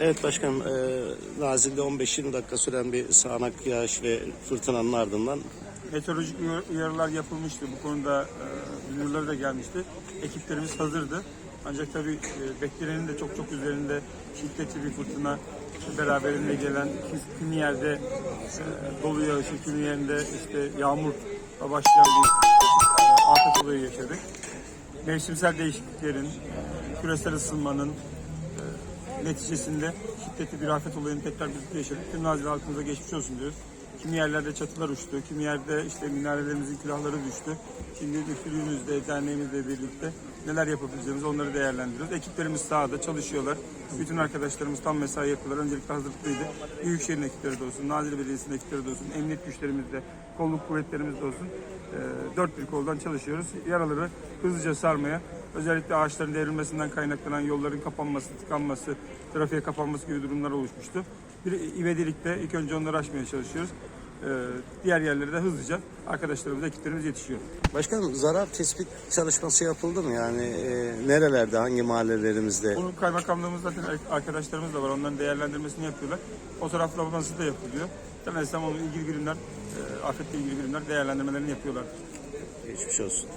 Evet başkanım, e, Nazilli'de 15-20 dakika süren bir sağanak yağış ve fırtınanın ardından Meteorolojik uyar- uyarılar yapılmıştı. Bu konuda e, duyuruları da gelmişti. Ekiplerimiz hazırdı. Ancak tabii e, beklenenin de çok çok üzerinde şiddetli bir fırtına beraberinde gelen kimi- yerde e, dolu yağışı, kimi yerinde işte yağmurla başlayan bir e, afet olayı yaşadık. Mevsimsel değişikliklerin, küresel ısınmanın neticesinde şiddetli bir afet olayını tekrar birlikte yaşadık. Tüm Nazilli halkımıza geçmiş olsun diyoruz. Kimi yerlerde çatılar uçtu, kimi yerde işte minarelerimizin külahları düştü. Şimdi müftülüğümüzle, derneğimizle birlikte neler yapabileceğimizi onları değerlendiriyoruz. Ekiplerimiz sahada çalışıyorlar. Bütün arkadaşlarımız tam mesai yapıyorlar. Öncelikle hazırlıklıydı. Büyükşehir'in ekipleri de olsun, Nazilli Belediyesi'nin ekipleri de olsun, emniyet güçlerimiz de, kolluk kuvvetlerimiz de olsun. Dört bir koldan çalışıyoruz. Yaraları hızlıca sarmaya, özellikle ağaçların devrilmesinden kaynaklanan yolların kapanması, tıkanması, trafiğe kapanması gibi durumlar oluşmuştu. Bir ivedilikte ilk önce onları aşmaya çalışıyoruz. Ee, diğer yerlere de hızlıca arkadaşlarımız, ekiplerimiz yetişiyor. Başkanım zarar tespit çalışması yapıldı mı? Yani e, nerelerde, hangi mahallelerimizde? Bunu kaymakamlığımız zaten arkadaşlarımız da var. Onların değerlendirmesini yapıyorlar. Fotoğraflaması da yapılıyor. Zannedersem onun ilgili birimler, e, afetle ilgili birimler değerlendirmelerini yapıyorlar. Geçmiş olsun.